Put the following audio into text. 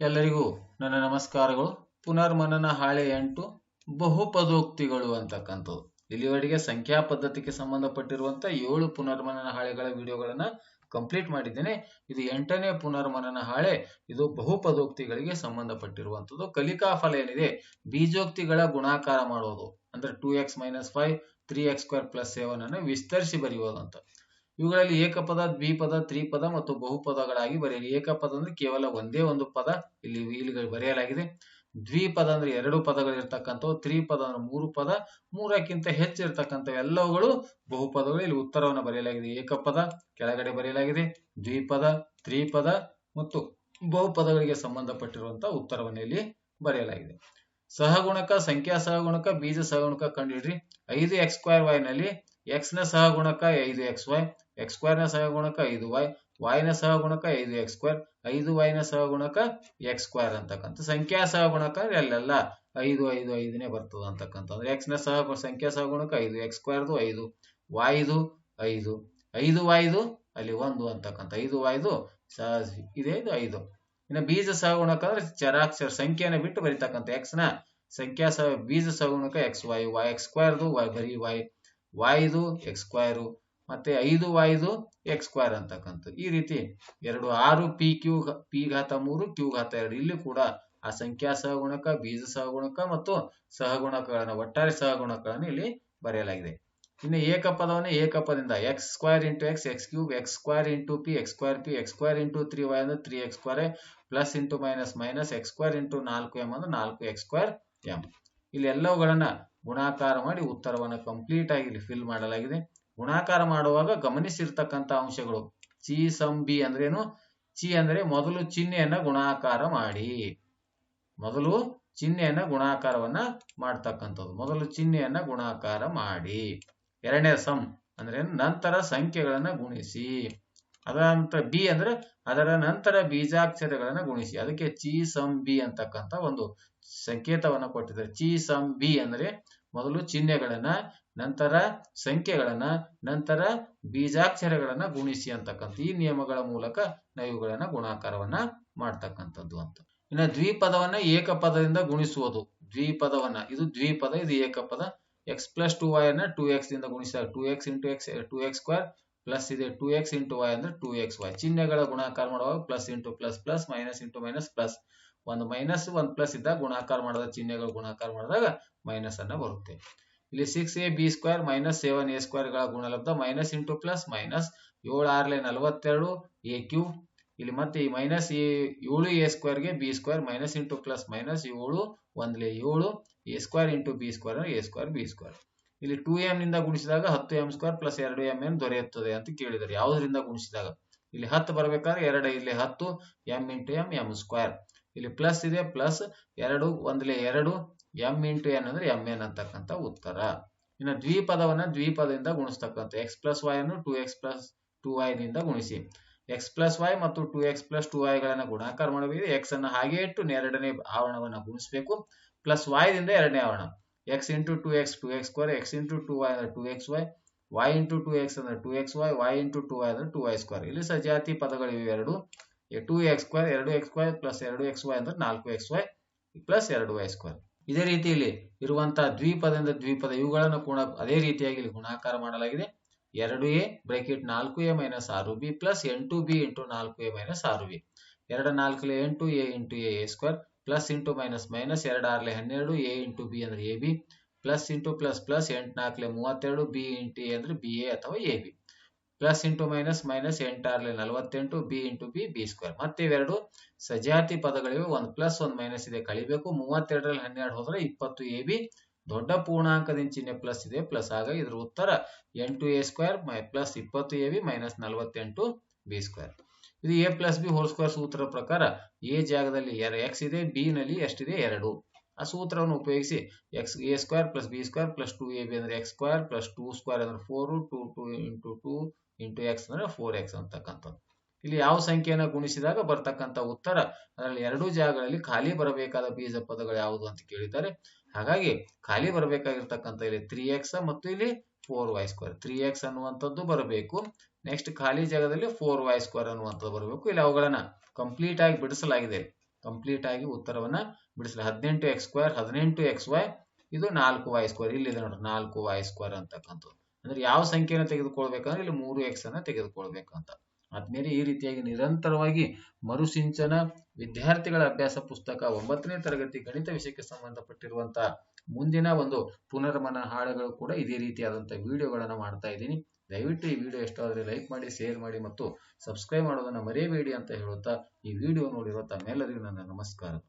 ಎಲ್ಲರಿಗೂ ನನ್ನ ನಮಸ್ಕಾರಗಳು. ಪುನರ್ಮನನ ಹಾಳೆ ಎಂಟು, ಬಹುಪದೋಕ್ತಿಗಳು ಅಂತಕ್ಕಂಥದ್ದು. ಇಲ್ಲಿವರೆಗೆ ಸಂಖ್ಯಾ ಪದ್ಧತಿಗೆ ಸಂಬಂಧಪಟ್ಟಿರುವಂತ ಏಳು ಪುನರ್ಮನನ ಹಾಳೆಗಳ ವಿಡಿಯೋಗಳನ್ನ ಕಂಪ್ಲೀಟ್ ಮಾಡಿದ್ದೇನೆ. ಇದು ಎಂಟನೇ ಪುನರ್ಮನನ ಹಾಳೆ. ಇದು ಬಹುಪದೋಕ್ತಿಗಳಿಗೆ ಸಂಬಂಧಪಟ್ಟಿರುವಂತದ್ದು ಕಲಿಕಾ ಫಲ ಏನಿದೆ? ಬೀಜೋಕ್ತಿಗಳ ಗುಣಾಕಾರ ಮಾಡೋದು. ಅಂದ್ರೆ two x minus five three x square plus seven ಅನ್ನು ವಿಸ್ತರಿಸಿ ಬರೆಯುವುದು ಅಂತ. ಇವುಗಳಲ್ಲಿ ಏಕಪದ, ದ್ವಿಪದ, ತ್ರಿಪದ ಮತ್ತು ಬಹುಪದಗಳಾಗಿ ಬರೆಯಲಿ. ಏಕಪದ ಅಂದ್ರೆ ಕೇವಲ ಒಂದೇ ಒಂದು ಪದ. ಇಲ್ಲಿ ಇಲ್ಲಿ ಬರೆಯಲಾಗಿದೆ. ದ್ವಿಪದ ಅಂದ್ರೆ ಎರಡು ಪದಗಳಿರ್ತಕ್ಕಂಥವು, ತ್ರಿಪದ ಅಂದ್ರೆ ಮೂರು ಪದ, ಮೂರಕ್ಕಿಂತ ಹೆಚ್ಚು ಇರ್ತಕ್ಕಂಥವು, ಎಲ್ಲವುಗಳು ಬಹುಪದಗಳು. ಇಲ್ಲಿ ಉತ್ತರವನ್ನು ಬರೆಯಲಾಗಿದೆ. ಏಕಪದ, ಕೆಳಗಡೆ ಬರೆಯಲಾಗಿದೆ. ದ್ವಿಪದ, ತ್ರಿಪದ ಮತ್ತು ಬಹುಪದಗಳಿಗೆ ಸಂಬಂಧಪಟ್ಟಿರುವಂತಹ ಉತ್ತರವನ್ನು ಇಲ್ಲಿ ಬರೆಯಲಾಗಿದೆ. ಸಹಗುಣಕ ಸಂಖ್ಯಾ ಸಹಗುಣಕ ಬೀಜ ಸಹಗುಣಕ ಕಂಡುಹಿಡ್ರಿ. ಐದು ಎಕ್ಸ್ ಸ್ಕ್ವೇರ್ ವೈ ನಲ್ಲಿ ಎಕ್ಸ್ನ ಸಹಗುಣಕ ಐದು ಎಕ್ಸ್ ವೈ ಎಕ್ಸ್ ಸ್ಕ್ವೇರ್ನ ಸಹಗುಣಕ ಐದು ವೈ ವೈ ನ ಸಹಗುಣಕ ಐದು ಎಕ್ಸ್ ಸ್ಕ್ವೇರ್ ಐದು ವೈ ನ ಸಹಗುಣಕ ಎಕ್ಸ್ ಸ್ಕ್ವೇರ್ ಅಂತಕ್ಕಂಥ ಸಂಖ್ಯಾ ಸಹಗುಣಕ ಅಲ್ಲೆಲ್ಲ ಐದು ಐದು, ಐದನೇ ಬರ್ತದ ಅಂತಕ್ಕಂಥ ಅಂದ್ರೆ ಎಕ್ಸ್ನ ಸಹ, ಸಂಖ್ಯಾ ಸಹಗುಣಕ ಐದು ಎಕ್ಸ್ ಸ್ಕ್ವೇರ್ದು ಐದು ವಾಯ್ದು ಐದು ಐದು ವಾಯ್ದು ಅಲ್ಲಿ ಒಂದು ಅಂತಕ್ಕಂಥ, ಐದು ವಾಯ್ದು ಇದು ಐದು. ಇನ್ನು ಬೀಜ ಸಹಗುಣಕ ಅಂದ್ರೆ ಚರಾಕ್ಷರ ಸಂಖ್ಯೆನ ಬಿಟ್ಟು ಬರೀತಕ್ಕಂಥ ಎಕ್ಸ್ನ ಸಂಖ್ಯಾ ಸಹ, ಬೀಜ ಸಹಗುಣಕ ಎಕ್ಸ್ ವೈ ವೈ ಎಕ್ಸ್ ಸ್ಕ್ವೇರ್ದು ವೈ ಬರೀ ವೈ ವಾಯ್ದು ಎಕ್ಸ್ ಸ್ಕ್ವೇರು ಮತ್ತೆ ಐದು ವಾಯ್ದು ಎಕ್ಸ್ ಸ್ಕ್ವೈರ್ ಅಂತಕ್ಕಂಥ ಈ ರೀತಿ ಎರಡು ಆರು ಪಿ ಕ್ಯೂ ಪಿ ಘಾತ ಮೂರು ಕ್ಯೂ ಘಾತ ಎರಡು ಇಲ್ಲಿ ಕೂಡ ಆ ಸಂಖ್ಯಾ ಸಹಗುಣಕ, ಬೀಜ ಸಹಗುಣಕ ಮತ್ತು ಸಹಗುಣಕಗಳನ್ನ, ಒಟ್ಟಾರೆ ಸಹಗುಣಕಗಳನ್ನು ಇಲ್ಲಿ ಬರೆಯಲಾಗಿದೆ. ಇನ್ನು ಏಕಪದವನ್ನು ಏಕಪದಿಂದ x square into x x cube x square into p x square p x square into three y ಅಂದ್ರೆ three x square plus into minus minus x square into ನಾಲ್ಕು ಎಂ ಅಂದ್ರೆ ನಾಲ್ಕು ಎಕ್ಸ್ ಸ್ಕ್ವೇರ್ ಎಂ ಇಲ್ಲಿ ಎಲ್ಲವುಗಳನ್ನ ಗುಣಾಕಾರ ಮಾಡಿ ಉತ್ತರವನ್ನು complete ಆಗಿ ಇಲ್ಲಿ ಫಿಲ್ ಮಾಡಲಾಗಿದೆ. ಗುಣಾಕಾರ ಮಾಡುವಾಗ ಗಮನಿಸಿರ್ತಕ್ಕಂಥ ಅಂಶಗಳು ಚಿ ಸಂ ಬಿ ಅಂದ್ರೇನು ಚಿ ಅಂದ್ರೆ ಮೊದಲು ಚಿಹ್ನೆಯನ್ನ ಗುಣಾಕಾರ ಮಾಡಿ. ಮೊದಲು ಚಿಹ್ನೆಯನ್ನ ಗುಣಾಕಾರವನ್ನ ಮಾಡ್ತಕ್ಕಂಥದ್ದು. ಮೊದಲು ಚಿಹ್ನೆಯನ್ನ ಗುಣಾಕಾರ ಮಾಡಿ. ಎರಡನೇ ಸಮ್ ಅಂದ್ರೆ ನಂತರ ಸಂಖ್ಯೆಗಳನ್ನ ಗುಣಿಸಿ. ಅದರ ನಂತರ ಬಿ ಅಂದ್ರೆ ಅದರ ನಂತರ ಬೀಜಾಕ್ಷರಗಳನ್ನ ಗುಣಿಸಿ. ಅದಕ್ಕೆ ಚಿ ಸಂ ಬಿ ಅಂತಕ್ಕಂಥ ಒಂದು ಸಂಕೇತವನ್ನ ಕೊಟ್ಟಿದ್ದಾರೆ. ಚಿ ಸಂ ಬಿ ಅಂದ್ರೆ ಮೊದಲು ಚಿಹ್ನೆಗಳನ್ನ, ನಂತರ ಸಂಖ್ಯೆಗಳನ್ನ, ನಂತರ ಬೀಜಾಕ್ಷರಗಳನ್ನ ಗುಣಿಸಿ ಅಂತಕ್ಕಂಥ ಈ ನಿಯಮಗಳ ಮೂಲಕ ನಾವು ಗುಣಾಕಾರವನ್ನ ಮಾಡ್ತಕ್ಕಂಥದ್ದು ಅಂತ. ಇನ್ನು ದ್ವಿಪದವನ್ನ ಏಕಪದದಿಂದ ಗುಣಿಸುವುದು. ದ್ವಿಪದವನ್ನ, ಇದು ದ್ವಿಪದ, ಇದು ಏಕಪದ. ಎಕ್ಸ್ ಪ್ಲಸ್ ಟು ವೈ ಅನ್ನ ಟೂ ಎಕ್ಸ್ ದಿಂದ ಗುಣಿಸಿದಾಗ two x into x two x square plus ಇದೆ ಟೂ ಎಕ್ಸ್ ಇಂಟು ವೈ ಅಂದ್ರೆ ಟೂ ಎಕ್ಸ್ ವೈ ಚಿಹ್ನೆಗಳ ಗುಣಾಕಾರ ಮಾಡುವಾಗ plus into plus plus minus into minus plus ಒಂದು ಮೈನಸ್ ಒಂದು ಪ್ಲಸ್ ಇದ್ದಾಗ ಗುಣಾಕಾರ ಮಾಡಿದಾಗ, ಚಿಹ್ನೆಗಳು ಗುಣಾಕಾರ ಮಾಡಿದಾಗ ಮೈನಸ್ ಅನ್ನ ಬರುತ್ತೆ. ಇಲ್ಲಿ six A B square minus seven A ಸ್ಕ್ವೇರ್ಗಳ ಗುಣಲಬ್ಧ ಮೈನಸ್ ಇಂಟು ಪ್ಲಸ್ ಮೈನಸ್ ಏಳು ಆರ್ಲೆ ನಲವತ್ತೆರಡು ಎ ಕ್ಯೂ ಇಲ್ಲಿ ಮತ್ತೆ ಈ ಮೈನಸ್ ಏಳು ಎ ಸ್ಕ್ವೇರ್ಗೆ b square minus into plus minus ಏಳು ಒಂದ್ಲೆ ಏಳು a square into b square a square b square ಇಲ್ಲಿ ಟೂ ಎಂ ನಿಂದ ಗುಣಿಸಿದಾಗ ಹತ್ತು ಎಂ ಸ್ಕ್ವೇರ್ ಪ್ಲಸ್ ಎರಡು ಎಂ ಎನ್ ದೊರೆಯುತ್ತದೆ ಅಂತ ಕೇಳಿದರು ಯಾವುದರಿಂದ ಗುಣಿಸಿದಾಗ? ಇಲ್ಲಿ ಹತ್ತು ಬರ್ಬೇಕಾದ್ರೆ ಎರಡು, ಇಲ್ಲಿ ಹತ್ತು m into m m square ಇಲ್ಲಿ ಪ್ಲಸ್ ಇದೆ ಪ್ಲಸ್ ಎರಡು, ಒಂದ್ಲೆ ಎರಡು ಎಂ ಇಂಟು ಎನ್ ಅಂದ್ರೆ ಎಂ ಎನ್ ಅಂತಕ್ಕಂಥ ಉತ್ತರ. ಇನ್ನು ದ್ವಿಪದವನ್ನ ದ್ವಿಪದದಿಂದ ಗುಣಿಸ್ತಕ್ಕಂಥ ಎಕ್ಸ್ ಪ್ಲಸ್ ವೈ ಅನ್ನು two x plus two y ನಿಂದ ಗುಣಿಸಿ. ಎಕ್ಸ್ ಪ್ಲಸ್ ವೈ ಮತ್ತು two x plus two y ಗಳನ್ನ ಗುಣಾಕಾರ ಮಾಡಬೇಕು. ಎಕ್ಸ್ ಅನ್ನು ಹಾಗೆ ಇಟ್ಟು ಎರಡನೇ ಆವರಣವನ್ನು ಗುಣಿಸಬೇಕು. ಪ್ಲಸ್ ವೈ ದಿಂದ ಎರಡನೇ ಆವರಣ. X two x square x into two y ಅಂದ್ರೆ two x y y into two x ಅಂದ್ರೆ two x y y into two y ಅಂದ್ರೆ ಟೂ square. ಸ್ಕ್ವೇರ್ ಇಲ್ಲಿ ಸಜಾತಿ ಎಕ್ಸ್ ಸ್ಕ್ವೇರ್ ಎರಡು. ಎಕ್ಸ್ ಸ್ಕ್ವೇರ್ ಪ್ಲಸ್ ಎರಡು ಎಕ್ಸ್ ವೈ ಅಂದ್ರೆ ನಾಲ್ಕು X Y plus ಎರಡು ವೈ ಸ್ಕ್ವೇರ್ ಇದೇ ರೀತಿಯಲ್ಲಿ ಇರುವಂತಹ ದ್ವಿಪದದಿಂದ ದ್ವಿಪದ ಇವುಗಳನ್ನು ಕೂಡ ಅದೇ ರೀತಿಯಾಗಿ ಇಲ್ಲಿ ಗುಣಾಕಾರ ಮಾಡಲಾಗಿದೆ. ಎರಡು ಎ ಬ್ರೇಕೆಟ್ ನಾಲ್ಕು ಎ ಮೈನಸ್ ಆರು ಬಿ ಪ್ಲಸ್ ಎಂಟು ಬಿ ಇಂಟು ನಾಲ್ಕು ಎ ಮೈನಸ್ ಆರು ಬಿ. ಎರಡು ನಾಲ್ಕಲೆ ಎಂಟು a into a square plus into minus minus ಎರಡು ಆರ್ಲೆ ಹನ್ನೆರಡು ಎ ಇಂಟು ಬಿ ಅಂದ್ರೆ a b plus into plus plus ಎಂಟು ಮೂವತ್ತೆರಡು ಬಿ ಇಂಟು ಎ ಅಂದ್ರೆ ಬಿ ಎ ಅಥವಾ a b plus into minus minus ಎಂಟಾರ್ಲೆ ನಲವತ್ತೆಂಟು b into b b square ಮತ್ತೆ ಇವೆರಡು ಸಜಾತಿ ಪದಗಳಿವೆ. ಒಂದು ಪ್ಲಸ್ ಒಂದು ಮೈನಸ್ ಇದೆ. ಕಳಿಬೇಕು ಮೂವತ್ತೆರಡರಲ್ಲಿ ಹನ್ನೆರಡು ಹೋದ್ರೆ ಇಪ್ಪತ್ತು ಎ ಬಿ ದೊಡ್ಡ ಪೂರ್ಣಾಂಕದಿಂದ ಚಿಹ್ನೆ ಪ್ಲಸ್ ಇದೆ. ಪ್ಲಸ್ ಆಗ ಇದ್ರ ಉತ್ತರ ಎಂಟು ಎ ಸ್ಕ್ವೇರ್ ಪ್ಲಸ್ ಇಪ್ಪತ್ತು ಎ ಬಿ ಮೈನಸ್ ನಲವತ್ತೆಂಟು ಬಿ ಸ್ಕ್ವೇರ್ ಇದು a plus b whole square ಸೂತ್ರ ಪ್ರಕಾರ ಎ ಜಾಗದಲ್ಲಿ ಎಕ್ಸ್ ಇದೆ ಬಿ ನಲ್ಲಿ ಎಷ್ಟಿದೆ, ಎರಡು. ಆ ಸೂತ್ರವನ್ನು ಉಪಯೋಗಿಸಿ x a square plus b square plus two a b ಅಂದ್ರೆ x square plus two square ಅಂದ್ರೆ four two two into two into x ಅಂದ್ರೆ ಫೋರ್ ಎಕ್ಸ್ ಅಂತಕ್ಕಂಥದ್ದು. ಇಲ್ಲಿ ಯಾವ ಸಂಖ್ಯೆಯನ್ನು ಗುಣಿಸಿದಾಗ ಬರ್ತಕ್ಕಂಥ ಉತ್ತರ, ಅದರಲ್ಲಿ ಎರಡು ಜಾಗಗಳಲ್ಲಿ ಖಾಲಿ ಬರಬೇಕಾದ ಬೀಜ ಪದಗಳು ಯಾವುದು ಅಂತ ಕೇಳಿದ್ದಾರೆ. ಹಾಗಾಗಿ ಖಾಲಿ ಬರಬೇಕಾಗಿರ್ತಕ್ಕಂಥ ಇಲ್ಲಿ ತ್ರೀ ಎಕ್ಸ್ ಮತ್ತು ಇಲ್ಲಿ four y square three x ಅನ್ನುವಂಥದ್ದು ಬರಬೇಕು. ನೆಕ್ಸ್ಟ್ ಖಾಲಿ ಜಾಗದಲ್ಲಿ ಫೋರ್ ವೈ ಸ್ಕ್ವೇರ್ ಅನ್ನುವಂಥದ್ದು ಬರಬೇಕು. ಇಲ್ಲಿ ಅವುಗಳನ್ನ ಕಂಪ್ಲೀಟ್ ಆಗಿ ಬಿಡಿಸಲಾಗಿದೆ. ಕಂಪ್ಲೀಟ್ ಆಗಿ ಉತ್ತರವನ್ನ ಬಿಡಿಸಲಿ ಹದಿನೆಂಟು ಎಕ್ಸ್ ಸ್ಕ್ವೇರ್ ಹದಿನೆಂಟು ಎಕ್ಸ್ ವೈ ಇದು ನಾಲ್ಕು ವೈ ಸ್ಕ್ವೇರ್ ಇಲ್ಲಿದೆ ನೋಡ್ರಿ, ನಾಲ್ಕು ವೈ ಸ್ಕ್ವೇರ್ ಅಂತಕ್ಕಂಥದ್ದು. ಅಂದ್ರೆ ಯಾವ ಸಂಖ್ಯೆನ ತೆಗೆದುಕೊಳ್ಬೇಕಂದ್ರೆ ಇಲ್ಲಿ ಮೂರು ಎಕ್ಸ್ ಅನ್ನ ತೆಗೆದುಕೊಳ್ಬೇಕಂತ. ಆದ್ಮೇಲೆ ಈ ರೀತಿಯಾಗಿ ನಿರಂತರವಾಗಿ ಮರುಸಿಂಚನ ವಿದ್ಯಾರ್ಥಿಗಳ ಅಭ್ಯಾಸ ಪುಸ್ತಕ ಒಂಬತ್ತನೇ ತರಗತಿ ಗಣಿತ ವಿಷಯಕ್ಕೆ ಸಂಬಂಧಪಟ್ಟಿರುವಂತಹ ಮುಂದಿನ ಒಂದು ಪುನರ್ಮನ ಹಾಡುಗಳು ಕೂಡ ಇದೇ ರೀತಿಯಾದಂತಹ ವಿಡಿಯೋಗಳನ್ನ ಮಾಡ್ತಾ ಇದ್ದೀನಿ. ದಯವಿಟ್ಟು ಈ ವಿಡಿಯೋ ಇಷ್ಟವಾದರೆ ಲೈಕ್ ಮಾಡಿ, ಶೇರ್ ಮಾಡಿ ಮತ್ತು ಸಬ್ಸ್ಕ್ರೈಬ್ ಮಾಡೋದನ್ನ ಮರೆಯಬೇಡಿ ಅಂತ ಹೇಳುತ್ತಾ ಈ ವಿಡಿಯೋ ನೋಡಿರುವ ತಮ್ಮೆಲ್ಲರಿಗೂ ನನ್ನ ನಮಸ್ಕಾರ.